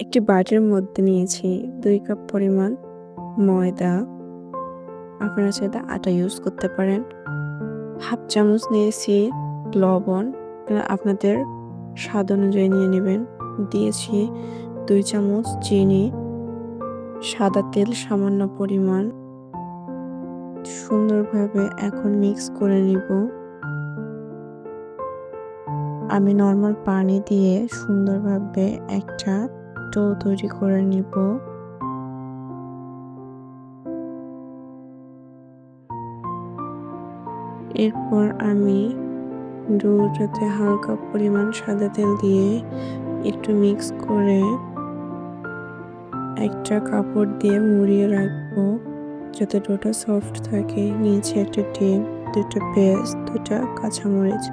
একটি বাটির মধ্যে নিয়েছি দুই কাপ পরিমাণ ময়দা। আপনারা চাইলে আটা ইউজ করতে পারেন। হাফ চামচ নিয়েছি লবণ। আপনাদের স্বাদ অনুযায়ী নিয়ে নেবেন। দিয়েছি দুই চামচ চিনি। সাদা তেল সামান্য পরিমাণ। সুন্দরভাবে এখন মিক্স করে নিব। আমি নর্মাল পানি দিয়ে সুন্দরভাবে একটা ডো তৈরি করে নিব। এরপর আমি ডোটাতে হালকা পরিমাণ সাদা তেল দিয়ে একটু মিক্স করে একটা কাপড় দিয়ে মুড়িয়ে রাখব, যাতে ডোটা সফট থাকে। নিচে একটা ডিম দুটো পেঁয়াজ দুটা কাঁচামরিচ।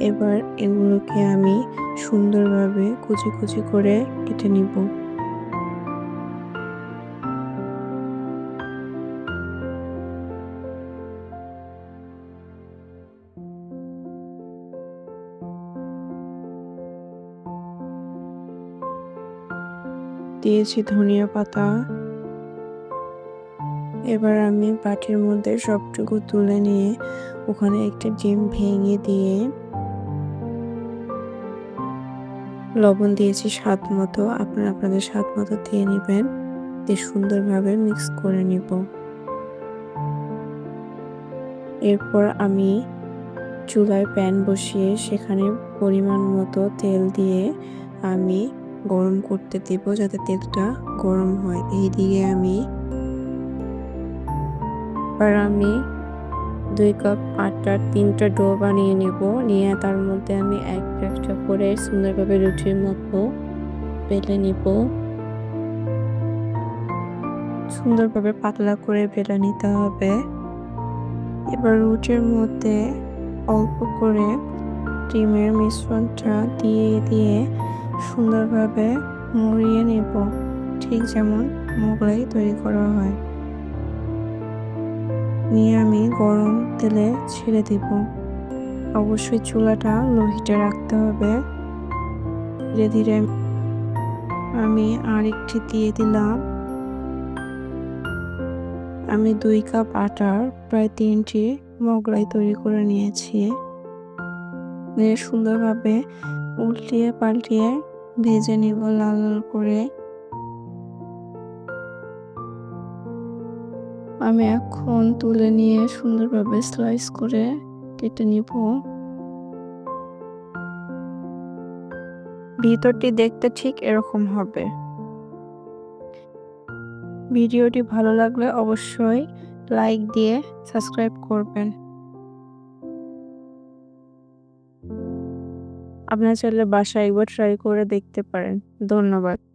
এবার এগুলোকে আমি সুন্দরভাবে কুচি কুচি করে কেটে নিব। দিয়েছি ধনিয়া পাতা। এবার আমি বাটির মধ্যে সবটুকু তুলে নিয়ে ওখানে একটা ডিম ভেঙে দিয়ে লবণ দিয়েছি স্বাদ মতো। আপনারা আপনাদের স্বাদ মতো দিয়ে নেবেন। দিয়ে সুন্দরভাবে মিক্স করে নিব। এরপর আমি চুলায় প্যান বসিয়ে সেখানে পরিমাণ মতো তেল দিয়ে আমি গরম করতে দেব যাতে তেলটা গরম হয়। এই দিকে আমি এবার আমি দুই কাপ আটার তিনটা ডো বানিয়ে নেব। নিয়ে তার মধ্যে আমি একটা একটা করে সুন্দরভাবে রুটির মতো বেলে নিব। সুন্দরভাবে পাতলা করে বেলে নিতে হবে। এবার রুটির মধ্যে অল্প করে ডিমের মিশ্রণটা দিয়ে দিয়ে সুন্দরভাবে মুড়িয়ে নেব। ঠিক যেমন মোগলাই তৈরি করা হয়। নিয়ে আমি গরম তেলে ছেড়ে দিব। অবশ্যই চুলাটা লো হিটে রাখতে হবে। ধীরে ধীরে আমি আরেকটি দিয়ে দিলাম। আমি দুই কাপ আটার প্রায় তিনটি মোগলাই তৈরি করে নিয়েছি। নিয়ে সুন্দরভাবে উল্টিয়ে পাল্টিয়ে ভেজে নিব লাল করে। আমি এখন তুলে নিয়ে সুন্দরভাবে স্লাইস করে কেটে নিব। ভিতরটি দেখতে ঠিক এরকম হবে। ভিডিওটি ভালো লাগলে অবশ্যই লাইক দিয়ে সাবস্ক্রাইব করবেন। আপনার চাইলে বাসায় একবার ট্রাই করে দেখতে পারেন। ধন্যবাদ।